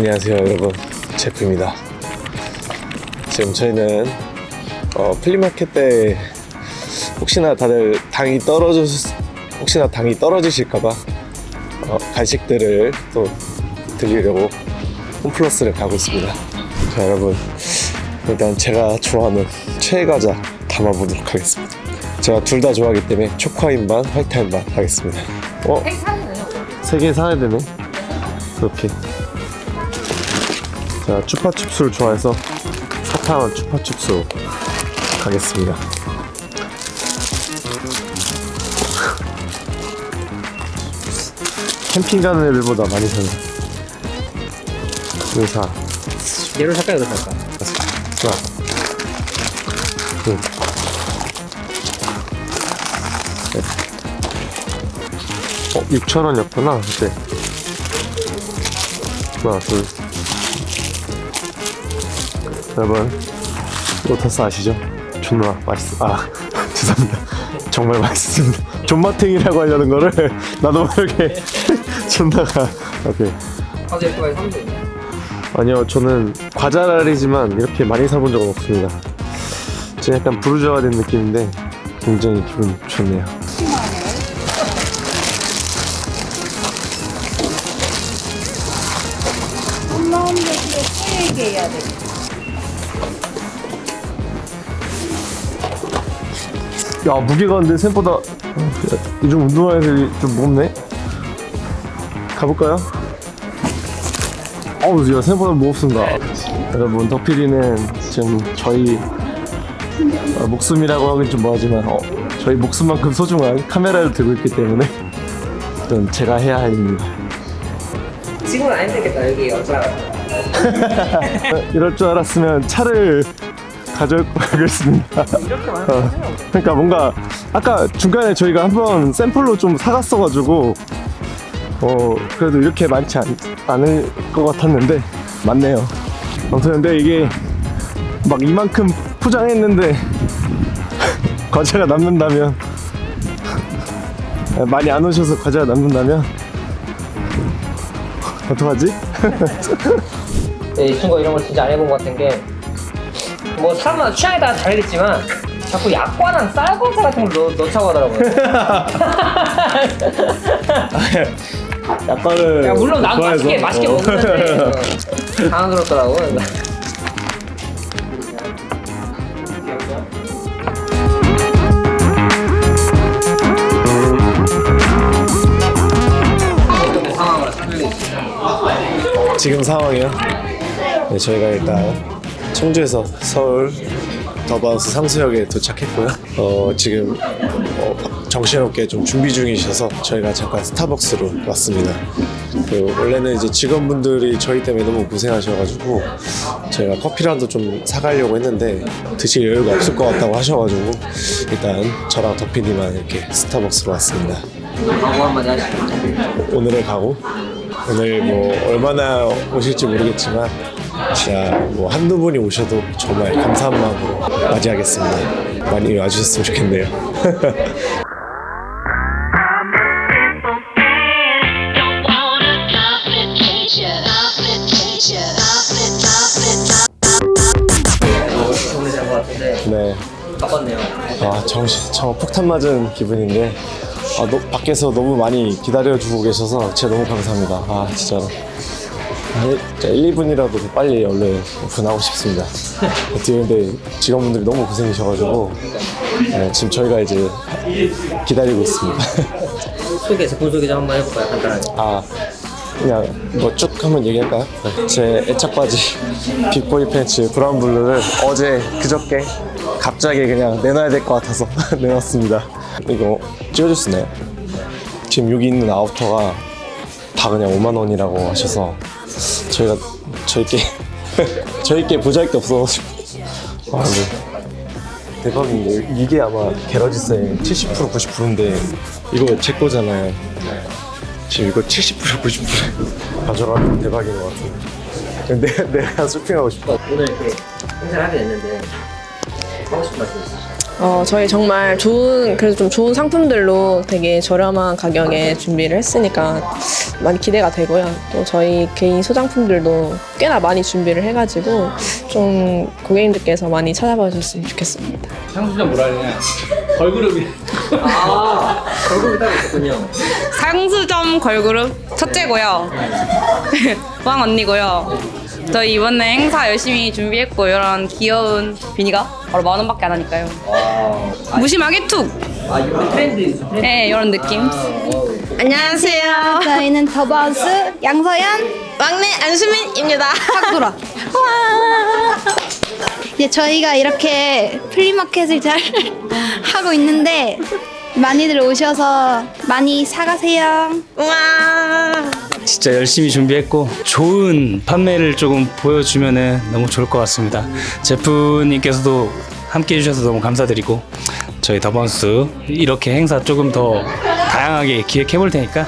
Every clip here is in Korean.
안녕하세요 여러분. 제프입니다. 지금 저희는 어, 플리마켓 때 혹시나 다들 당이 떨어져 혹시나 당이 떨어지실까봐 어, 간식들을 또 드리려고 홈플러스를 가고 있습니다. 자 여러분. 일단 제가 좋아하는 최애 과자 담아보도록 하겠습니다. 제가 둘 다 좋아하기 때문에 초코아인 반 화이트아인 반 하겠습니다. 어? 세 개 사야 되네. 그렇게 자 추파춥스를 좋아해서 사탕은 추파춥스로 가겠습니다 캠핑 가는 애들보다 많이 사네 이거 사 얘로 살까 이거 살까? 하나 둘 셋. 어, 6,000원이었구나, 그때. 하나, 둘. 여러분, 로터스 아시죠? 존나 맛있어. 아, 죄송합니다. 정말 맛있습니다. 존맛탱이라고 하려는 거를 나도 모르게 존나가. 오케이. 많이 사면 돼. 아니요, 저는 과자랄이지만 이렇게 많이 사본 적은 없습니다. 저 약간 부르주아가 된 느낌인데 굉장히 기분 좋네요. 올라오는데 그래 또 얘기해야 돼. 야 무게가 근데 생각보다 요즘 운동화에서 좀 무겁네 가볼까요? 어우 야 생각보다 무겁습니다 여러분 덕필이는 지금 저희 어, 목숨이라고 하긴 좀 뭐하지만 어, 저희 목숨만큼 소중한 카메라를 들고 있기 때문에 이건 제가 해야 할 일입니다 지금은 안 되겠다 여기 여자. 이럴 줄 알았으면 차를 가져올 거겠습니다 이렇게 많이 어, 그러니까 뭔가 아까 중간에 저희가 한번 샘플로 좀 사갔어가지고 어 그래도 이렇게 많지 않, 않을 것 같았는데 많네요. 아무튼 근데 이게 막 이만큼 포장했는데 과자가 남는다면 많이 안 오셔서 과자가 남는다면 어떡하지? 네, 이 친구 이런 거 진짜 안 해본 것 같은 게 뭐 사람마다 취향에 따라 다르겠지만 자꾸 약과랑 쌀과자 같은 걸 넣, 넣자고 하더라고요. 약간은 야, 물론 난 좋아해서. 맛있게 맛있게 어. 먹는데 어, 당황스럽더라고. 지금 상황이요? 네, 저희가 일단 청주에서 서울 더바우스 상수역에 도착했고요. 어, 지금 어, 정신없게 좀 준비 중이셔서 저희가 잠깐 스타벅스로 왔습니다. 그 원래는 이제 직원분들이 저희 때문에 너무 고생하셔가지고 저희가 커피라도 좀 사가려고 했는데 드실 여유가 없을 것 같다고 하셔가지고 일단 저랑 덕피디만 이렇게 스타벅스로 왔습니다. 광고 한마디 하시죠. 오늘의 가고 오늘 뭐 얼마나 오실지 모르겠지만 진짜 뭐 한두 분이 오셔도 정말 감사한 마음으로 맞이하겠습니다. 많이 와주셨으면 좋겠네요. 된것 같은데 네, 바꿨네요. 아 정신 저 폭탄 맞은 기분인데 아, 너, 밖에서 너무 많이 기다려주고 계셔서 진짜 너무 감사합니다. 아 진짜로. 한 1, 2분이라도 더 빨리 얼른 오픈하고 싶습니다. 뒤에 근데 직원분들이 너무 고생이셔가지고 네, 지금 저희가 이제 기다리고 있습니다. 소개 제품 소개 좀 한번 해볼까요 간단하게. 아 그냥 뭐 쭉 한번 얘기할까요? 네. 제 애착 바지 빅보이 팬츠 브라운 블루를 어제 그저께 갑자기 그냥 내놔야 될 것 같아서 내놨습니다. 이거 찍어줄 수 있나요? 지금 여기 있는 아우터가 다 그냥 5만 원이라고 하셔서 저희가 저희께 저희께 보잘 게 없어가지고 아 근데 대박인데 이게 아마 게러지세 70% 90%인데 이거 제 거잖아요. 지금 이거 70% 90% 가져가면 대박인 것 같은데. 근데 내가 쇼핑하고 싶다. 오늘 이렇게 행사를 하게 됐는데 하고 싶은 말씀 있으시죠? 어, 저희 정말 좋은, 그래도 좀 좋은 상품들로 되게 저렴한 가격에 준비를 했으니까 많이 기대가 되고요. 또 저희 개인 소장품들도 꽤나 많이 준비를 해가지고 좀 고객님들께서 많이 찾아봐 주셨으면 좋겠습니다. 상수점 뭐라 그러냐? 걸그룹이. 아, 걸그룹이 따로 있군요. 상수점 걸그룹 첫째고요. 왕 언니고요. 저희 이번에 행사 열심히 준비했고 이런 귀여운 비니가 바로 만 원밖에 안 하니까요. 무심하게 툭. 아, 이번 트렌드. 트렌드. 네, 이런 느낌. 안녕하세요. 저희는 더바우스 양서연 막내 안수민입니다. 탁구라. 이제 저희가 이렇게 플리마켓을 잘 하고 있는데 많이들 오셔서 많이 사가세요. 우와. 진짜 열심히 준비했고 좋은 판매를 조금 보여주면 너무 좋을 것 같습니다. 제프님께서도 함께 해주셔서 너무 감사드리고 저희 더번스 이렇게 행사 조금 더 다양하게 기획해 볼 테니까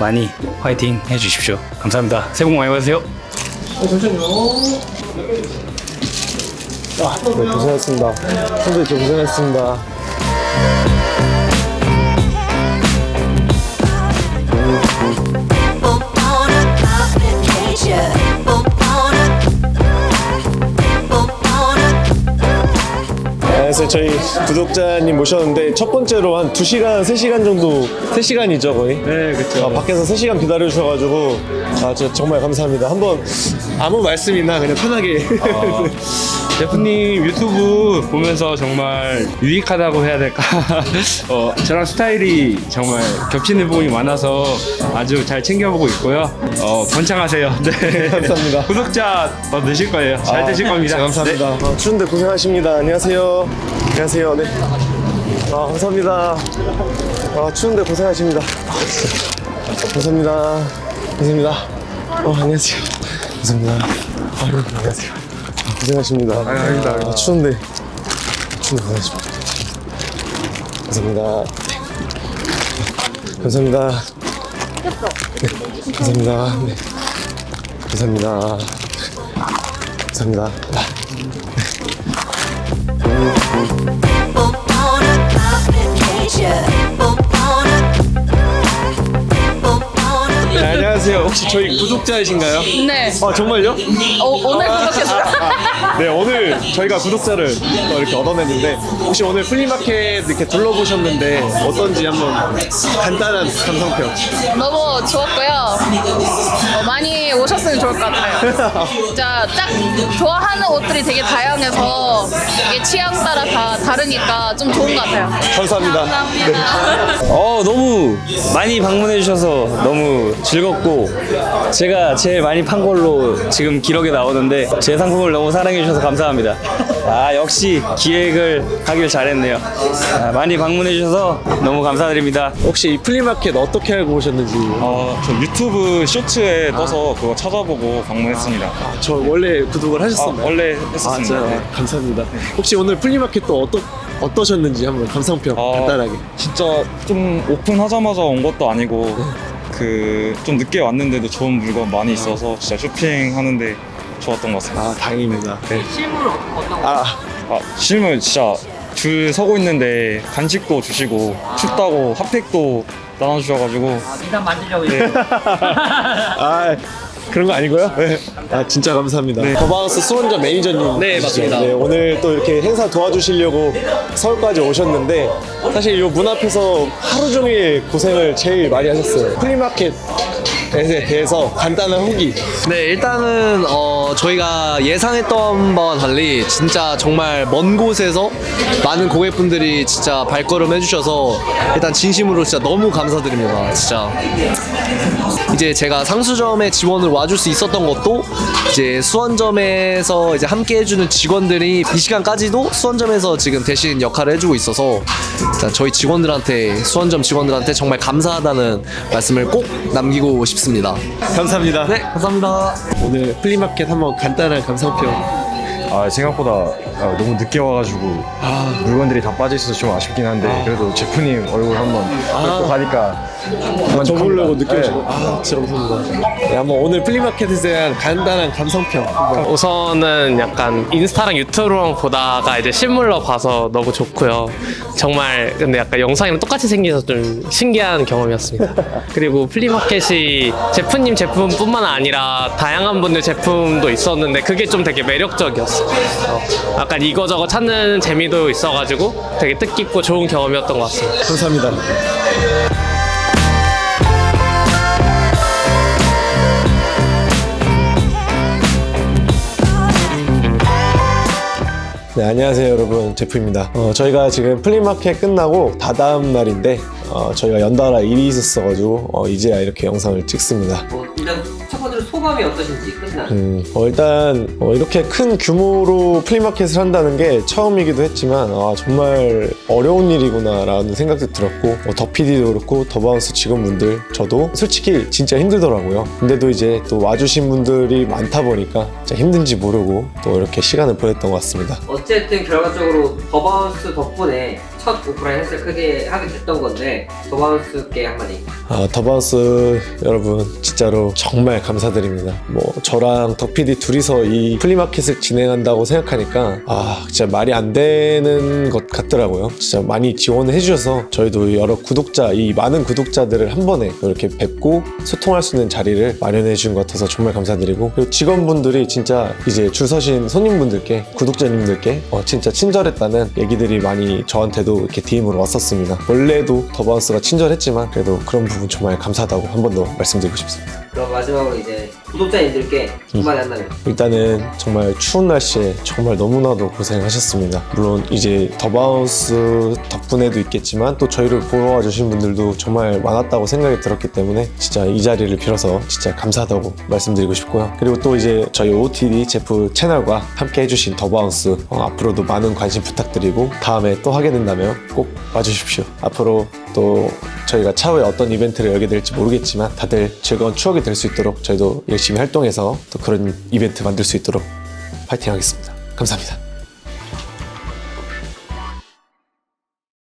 많이 화이팅 해주십시오. 감사합니다. 새해 복 많이 받으세요. 아, 네, 고생하셨습니다. 선생님 좀 고생하셨습니다. Up on a future. 그래서 저희 구독자님 모셨는데 첫 번째로 한 2시간, 3시간 정도 3시간이죠 거의? 네 그렇죠 밖에서 3시간 기다려 주셔가지고 아 진짜 정말 감사합니다 한번 아무 말씀 있나 그냥 편하게 제프님 유튜브 보면서 정말 유익하다고 해야 될까? 어, 저랑 스타일이 정말 겹치는 부분이 많아서 아주 잘 챙겨보고 있고요. 어, 번창하세요. 네. 감사합니다. 구독자 더 늘실 거예요. 잘 되실 아, 겁니다. 네, 감사합니다 아, 추운데 고생하십니다 안녕하세요 안녕하세요. 네. 아 감사합니다. 아 추운데 고생하십니다. 아. 감사합니다. 감사합니다. 어 안녕하세요. 감사합니다. 아유 안녕하세요. 아, 고생하십니다. 아, 추운데. 추운데 고생하십니다. 감사합니다. 네. 감사합니다. 네. 감사합니다. 네. 감사합니다. 감사합니다. Up on 네, 안녕하세요. 혹시 저희 구독자이신가요? 네. 아 정말요? 어, 오늘 구독했어요. 네 오늘 저희가 구독자를 또 이렇게 얻어냈는데 혹시 오늘 플리마켓 이렇게 둘러보셨는데 어떤지 한번 간단한 감상평. 너무 좋았고요. 어, 많이 오셨으면 좋을 것 같아요. 진짜 딱 좋아하는 옷들이 되게 다양해서 이게 취향 따라 다 다르니까 좀 좋은 것 같아요. 감사합니다. 감사합니다. 어 너무 많이 방문해 주셔서 너무 즐겁고 제가 제일 많이 판 걸로 지금 기록에 나오는데 제 상품을 너무 사랑해 주셔서 감사합니다. 아 역시 기획을 하길 잘했네요. 아, 많이 방문해 주셔서 너무 감사드립니다. 혹시 이 플리마켓 어떻게 알고 오셨는지 어, 저 유튜브 쇼츠에 떠서 그거 찾아보고 방문했습니다. 저 원래 구독을 아, 하셨었나요? 원래 아, 했었습니다. 진짜요? 네. 감사합니다. 혹시 오늘 플리마켓 또 어떠, 어떠셨는지 한번 감상평 어, 간단하게. 진짜 좀 오픈하자마자 온 것도 아니고 네. 그좀 늦게 왔는데도 좋은 물건 많이 있어서 진짜 쇼핑하는데 좋았던 것 같습니다. 아 다행입니다. 네. 실물 어떤 거? 아 아, 실물 진짜 줄 서고 있는데 간식도 주시고 춥다고 핫팩도 나눠주셔가지고 아, 미담 만들려고 이제. 아 그런 거 아니고요? 네. 아 진짜 감사합니다. 더바우스 수원점 매니저님. 네 맞습니다. 네, 오늘 또 이렇게 행사 도와주시려고 서울까지 오셨는데 사실 이 문 앞에서 하루 종일 고생을 제일 많이 하셨어요. 플리마켓. 에 대해서 간단한 후기. 네, 일단은 어, 저희가 예상했던 바와 달리 진짜 정말 먼 곳에서 많은 고객분들이 진짜 발걸음 해주셔서 일단 진심으로 진짜 너무 감사드립니다. 진짜. 이제 제가 상수점에 지원을 와줄 수 있었던 것도 이제 수원점에서 이제 함께 해주는 직원들이 이 시간까지도 수원점에서 지금 대신 역할을 해주고 있어서 일단 저희 직원들한테 수원점 직원들한테 정말 감사하다는 말씀을 꼭 남기고 싶습니다. 감사합니다. 네, 감사합니다. 오늘 플리마켓 한번 간단한 감상평. 아, 생각보다 아, 너무 늦게 와가지고 물건들이 다 빠져 있어서 좀 아쉽긴 한데 그래도 제프님 얼굴 한번 뵙고 가니까 저 보려고 늦게 네. 오시고. 아, 진짜 감사합니다. 네, 한번 오늘 플리마켓에 대한 간단한 감상평. 한번. 우선은 약간 인스타랑 유튜브로 보다가 이제 실물로 봐서 너무 좋고요. 정말 근데 약간 영상이랑 똑같이 생겨서 좀 신기한 경험이었습니다. 그리고 플리마켓이 제프님 제품뿐만 아니라 다양한 분들 제품도 있었는데 그게 좀 되게 매력적이었어요. 어, 약간 이거저거 찾는 재미도 있어가지고 되게 뜻깊고 좋은 경험이었던 것 같습니다. 감사합니다. 네, 안녕하세요 여러분 제프입니다 어, 저희가 지금 플리마켓 끝나고 다다음 날인데 어, 저희가 연달아 일이 있었어가지고 어, 이제야 이렇게 영상을 찍습니다 뭐 일단 첫 번째로 소감이 어떠신지 끝이 나. 음, 어, 일단 어, 이렇게 큰 규모로 플리마켓을 한다는 게 처음이기도 했지만 아, 정말 어려운 일이구나라는 생각도 들었고 어, 더 PD도 그렇고 더바운스 직원분들 저도 솔직히 진짜 힘들더라고요 근데도 이제 또 와주신 분들이 많다 보니까 진짜 힘든지 모르고 또 이렇게 시간을 보냈던 것 같습니다 어쨌든 결과적으로 더바운스 덕분에 첫 오프라인 헬스를 크게 하게 됐던 건데 더바운스께 한마디. 아, 더바운스 여러분 진짜로 정말 감사드립니다. 뭐 저랑 덕PD 둘이서 이 플리마켓을 진행한다고 생각하니까 아 진짜 말이 안 되는 것 같더라고요. 진짜 많이 지원을 해주셔서 저희도 여러 구독자 이 많은 구독자들을 한 번에 이렇게 뵙고 소통할 수 있는 자리를 마련해 준것 같아서 정말 감사드리고 그리고 직원분들이 진짜 이제 줄 서신 손님분들께 구독자님들께 어, 진짜 친절했다는 얘기들이 많이 저한테도 이렇게 DM으로 왔었습니다. 원래도 더바운스가 친절했지만 그래도 그런 부분 정말 감사하다고 한 번 더 말씀드리고 싶습니다. 그럼 마지막으로 이제 구독자님들께 한마디 한다면 일단은 정말 추운 날씨에 정말 너무나도 고생하셨습니다. 물론 이제 더바운스 덕분에도 있겠지만 또 저희를 보러 와주신 분들도 정말 많았다고 생각이 들었기 때문에 진짜 이 자리를 빌어서 진짜 감사하다고 말씀드리고 싶고요. 그리고 또 이제 저희 OTD 제프 채널과 함께 해주신 더바운스 어, 앞으로도 많은 관심 부탁드리고 다음에 또 하게 된다면 꼭 와주십시오. 앞으로 또 저희가 차후에 어떤 이벤트를 열게 될지 모르겠지만 다들 즐거운 추억이 될 수 있도록 저희도 열심히 활동해서 또 그런 이벤트 만들 수 있도록 파이팅 하겠습니다. 감사합니다.